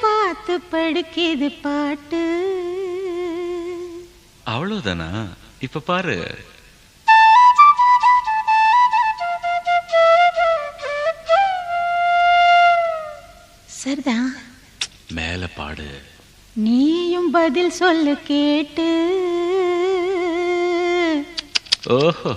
பார்த்து படுக்கிது பாட்டு. அவ்வளவுதானா? இப்ப பாரு. சரிதான் மேல பாடு. நீயும் பதில் சொல்லு கேட்டு. ஓஹோ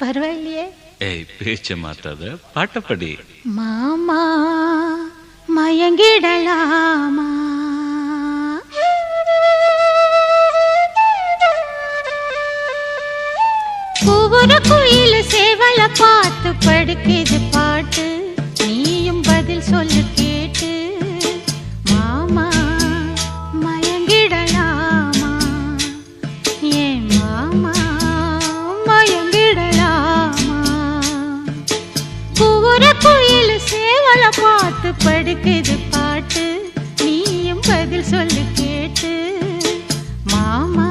பரவாயில்லையே. ஏய் பேச்ச மாத்தாத. பாட்டப்படி. மாமா மயங்கிடலாமா? ஒவ்வொரு குயில் சேவல பார்த்து படுக்குது. பாட்டு நீயும் பதில் சொல்லு கேட்டு மாமா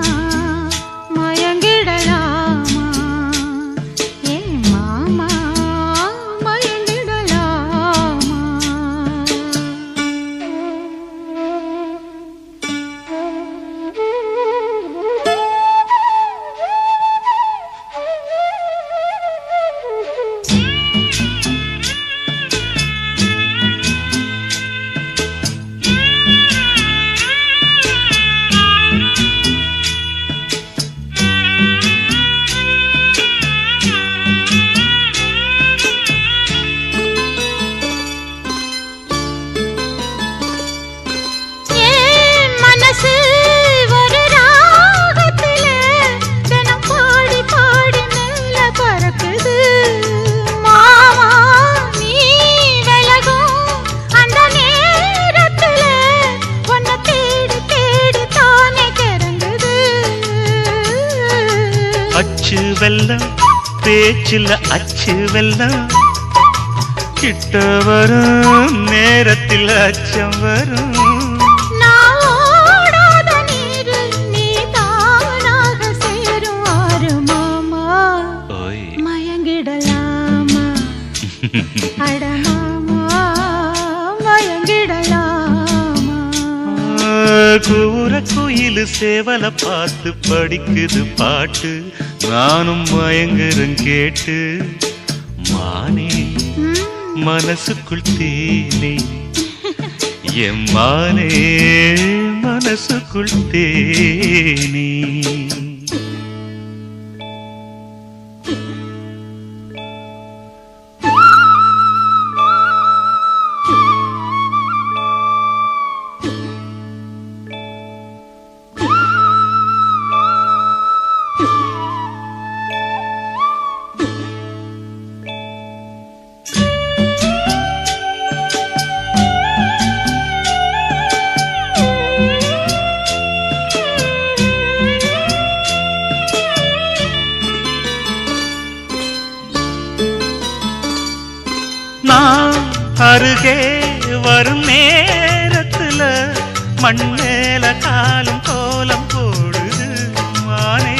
அச்சு வெல்லம் பேச்சில் அச்சு வெல்லம் கிட்ட வரும் நேரத்தில் அச்சம் வரும். கூற குயில் சேவல பார்த்து படிக்குது பாட்டு. நானும் மயங்குறேன் கேட்டு மானே மனசுக்குள் தேனே. என் மானே மனசுக்குள் தேனே. அருகே வரும் நேரத்துல மண் மேல காலும் கோலம் போடுது. மானே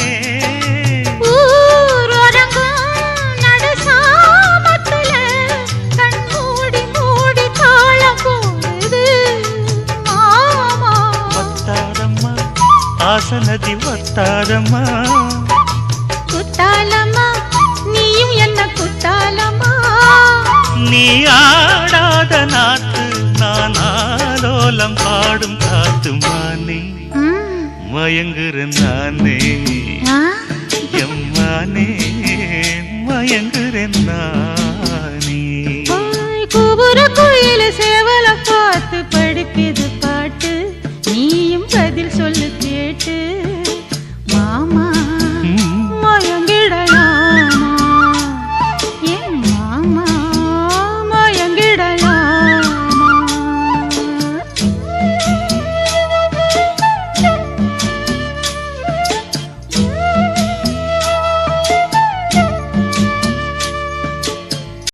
ஆசனதி ஒத்தாதம்மா குத்தாலம்மா நீயும் என்ன குத்தாலம்மா ம், மயங்குறேன் நானே எம்மானே மயங்குறேன் நானே. கூவுற குயில் சேவல